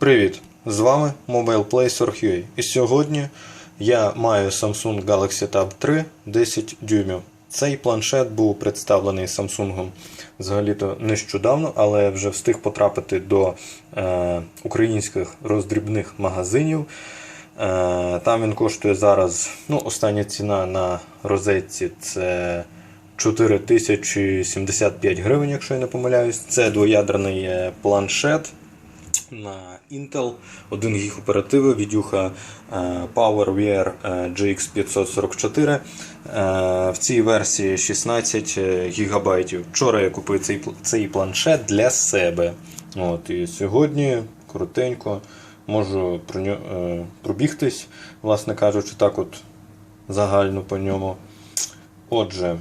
Привіт! З вами MobilePlacer.ua І сьогодні я маю Samsung Galaxy Tab 3 10 дюймів. Цей планшет був представлений Samsung взагалі-то нещодавно, але вже встиг потрапити до е, українських роздрібних магазинів. Е, там він коштує зараз. Ну, остання ціна на розетці це 4075 гривень, якщо я не помиляюсь. Це двоядерний е, планшет на Intel 1 гіг оперативи, відюха е, PowerVR е, GX544. Е, В цій версії 16 ГБ. Вчора я купив цей, цей планшет для себе. От, і сьогодні коротенько можу про ньо, е, пробігтись, власне кажучи, так от загально по ньому. Отже,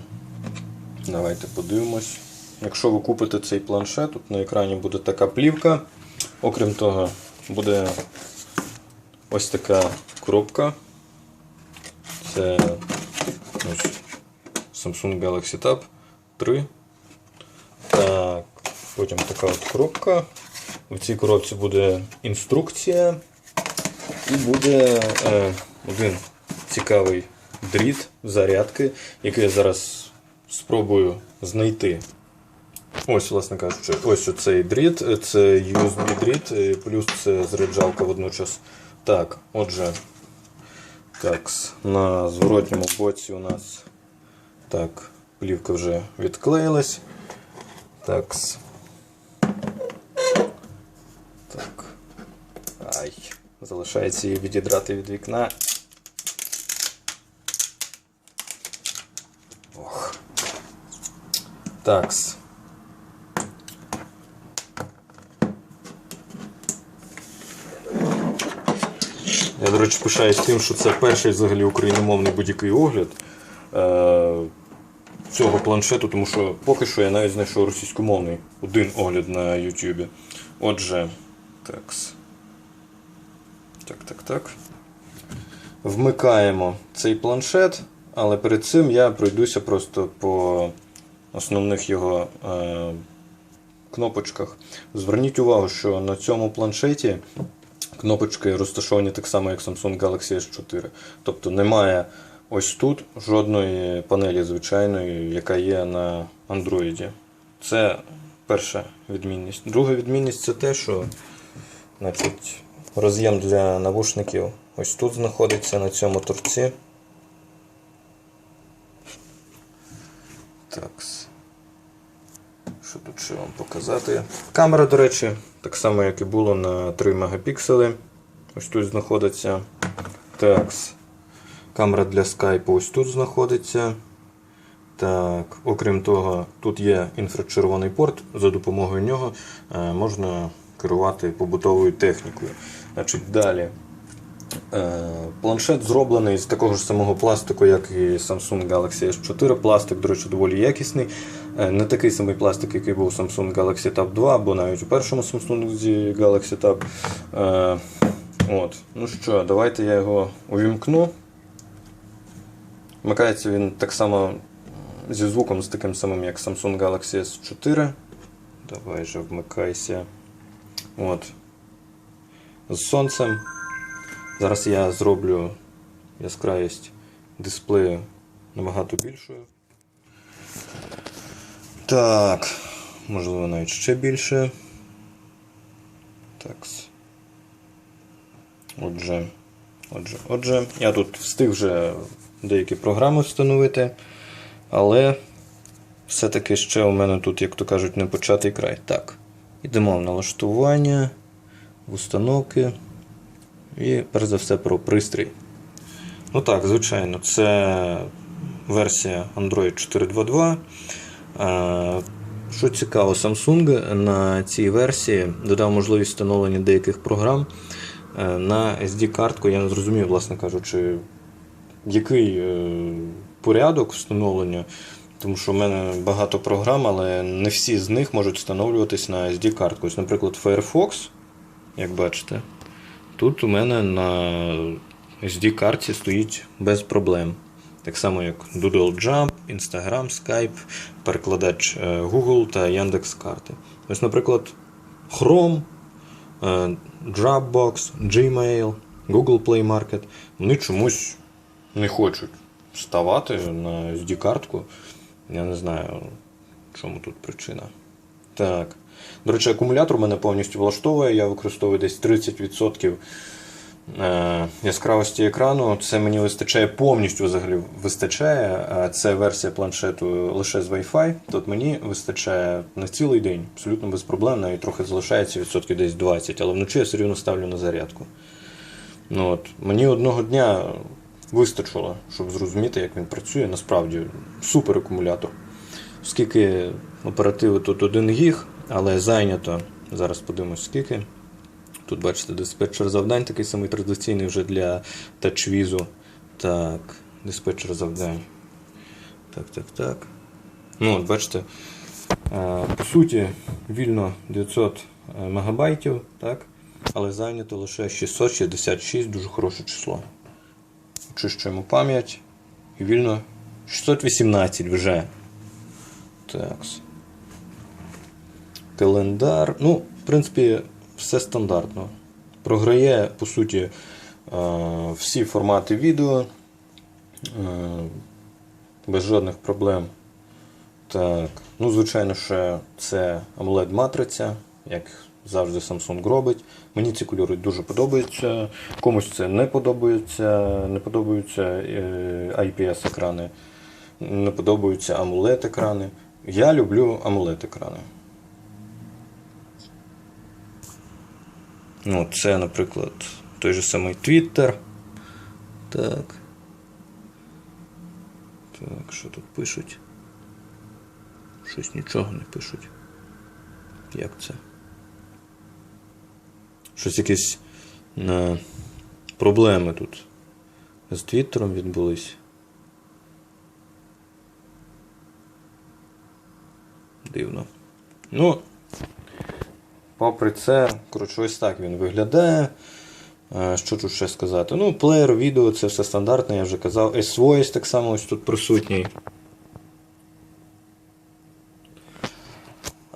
Давайте подивимось. Якщо ви купите цей планшет, тут на екрані буде така плівка. Окрім того, буде ось така коробка. Це ось Samsung Galaxy Tab 3. Так, потім така от коробка. В цій коробці буде інструкція і буде е, один цікавий дріт зарядки, який я зараз спробую знайти. Ось, власне кажучи, ось оцей дріт, це USB дріт, і плюс це заряджалка водночас. Так, отже, так, на зворотньому боці у нас так, плівка вже відклеїлась. Так. Так. Ай, залишається її відідрати від вікна. Ох. Такс. Я, до речі, пишаюсь тим, що це перший взагалі україномовний будь-який огляд е- цього планшету, тому що поки що я навіть знайшов російськомовний один огляд на YouTube. Отже, такс. Так, так, так. Вмикаємо цей планшет, але перед цим я пройдуся просто по основних його е, кнопочках. Зверніть увагу, що на цьому планшеті кнопочки розташовані так само, як Samsung Galaxy S4. Тобто немає ось тут жодної панелі звичайної, яка є на Android. Це перша відмінність. Друга відмінність це те, що значить, роз'єм для навушників ось тут знаходиться на цьому торці. Такс. Що тут ще вам показати? Камера, до речі, так само, як і було на 3 мегапіксели. Ось тут знаходиться. Такс. Камера для скайпу ось тут знаходиться. Так, окрім того, тут є інфрачервоний порт, за допомогою нього е, можна керувати побутовою технікою. Значить, далі. Е, Планшет зроблений з такого ж самого пластику, як і Samsung Galaxy S4. Пластик, до речі, доволі якісний. Е, Не такий самий пластик, який був у Samsung Galaxy Tab 2, або навіть у першому Samsung Galaxy Tab. Е, От. Ну що, давайте я його увімкну. Вмикається він так само зі звуком з таким самим, як Samsung Galaxy S4. Давай же вмикайся. От. З сонцем. Зараз я зроблю яскравість дисплею набагато більшою. Так, можливо, навіть ще більше. Такс. Отже, отже, отже, я тут встиг вже деякі програми встановити, але все-таки ще у мене тут, як то кажуть, не початий край. Так, йдемо в налаштування, в установки. І перш за все про пристрій. Ну так, звичайно, це версія Android 4.2.2. Е, Що цікаво, Samsung на цій версії додав можливість встановлення деяких програм е, на SD-картку. Я не зрозумів, власне кажучи, який е, порядок встановлення. Тому що в мене багато програм, але не всі з них можуть встановлюватись на SD-картку. Ось, наприклад, Firefox, як бачите, Тут у мене на SD-карті стоїть без проблем. Так само, як Doodle Jump, Instagram, Skype, перекладач е, Google та Яндекс.Карти. Ось, наприклад, Chrome е, Dropbox, Gmail, Google Play Market, вони чомусь не хочуть ставати на SD-картку. Я не знаю, чому тут причина. Так. До речі, акумулятор мене повністю влаштовує. Я використовую десь 30% е, яскравості екрану. Це мені вистачає повністю взагалі вистачає. Це версія планшету лише з Wi-Fi. Тут мені вистачає на цілий день, абсолютно без проблем, навіть трохи залишається відсотків десь 20, але вночі я все рівно ставлю на зарядку. Ну, от, мені одного дня вистачило, щоб зрозуміти, як він працює. Насправді супер акумулятор. Оскільки оперативи тут 1 гіг, але зайнято. Зараз подивимось скільки. Тут бачите диспетчер завдань, такий самий традиційний вже для тачвізу. Так, диспетчер завдань. Так, так, так. Ну, от бачите, е, по суті, вільно 900 мегабайтів, так? але зайнято лише 666, дуже хороше число. Очищуємо пам'ять. І вільно 618 вже. Так. Календар. Ну, в принципі, все стандартно. Програє, по суті, е, всі формати відео. е, Без жодних проблем. Так. Ну, звичайно, ще це AMOLED матриця, як завжди Samsung робить. Мені ці кольори дуже подобаються. Комусь це не подобається, не подобаються е, IPS екрани, не подобаються AMOLED екрани. Я люблю AMOLED екрани. Ну, це, наприклад, той же самий Twitter. Так. Так, що тут пишуть? Щось нічого не пишуть. Як це? Щось якісь е, проблеми тут з Твіттером відбулись. Дивно. Ну, попри це, коротше, ось так він виглядає. Е, Що тут ще сказати? Ну, плеєр, відео, це все стандартне, я вже казав. S-Voice так само ось тут присутній.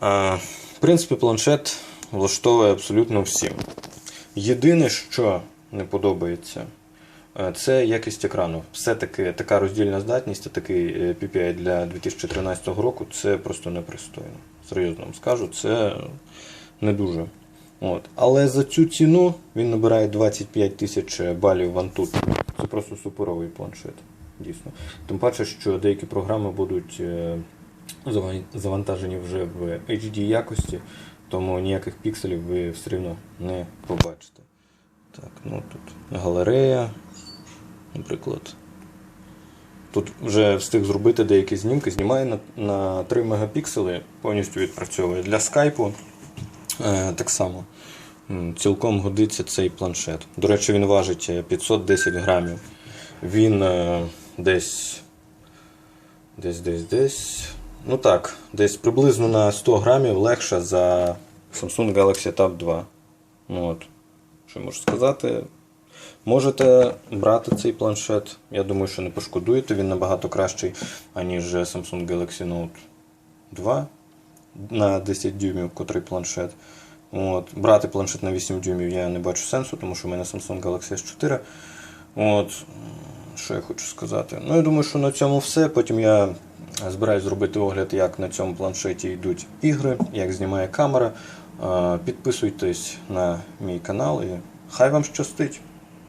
В принципі, планшет влаштовує абсолютно всім. Єдине, що не подобається, е, це якість екрану. Все-таки така роздільна здатність, такий е, PPI для 2013 року це просто непристойно. Серйозно вам скажу, це не дуже. От. Але за цю ціну він набирає 25 тисяч балів в Antutu. Це просто суперовий планшет. Дійсно. Тим паче, що деякі програми будуть е, завантажені вже в HD якості, тому ніяких пікселів ви все одно не побачите. Так, ну тут галерея, наприклад. Тут вже встиг зробити деякі знімки, знімає на, на 3 мегапіксели, повністю відпрацьовує. Для скайпу е, так само. Цілком годиться цей планшет. До речі, він важить е, 510 грамів. Він е, десь. Десь, десь, десь. Ну так, десь приблизно на 100 грамів легше за Samsung Galaxy Tab 2. Ну, от. Що можу сказати? Можете брати цей планшет. Я думаю, що не пошкодуєте. Він набагато кращий, аніж Samsung Galaxy Note 2 на 10 дюймів, котрий планшет. От. Брати планшет на 8 дюймів я не бачу сенсу, тому що в мене Samsung Galaxy S4. От. Що я хочу сказати? Ну, я думаю, що на цьому все. Потім я збираюсь зробити огляд, як на цьому планшеті йдуть ігри, як знімає камера. Е, Підписуйтесь на мій канал і хай вам щастить!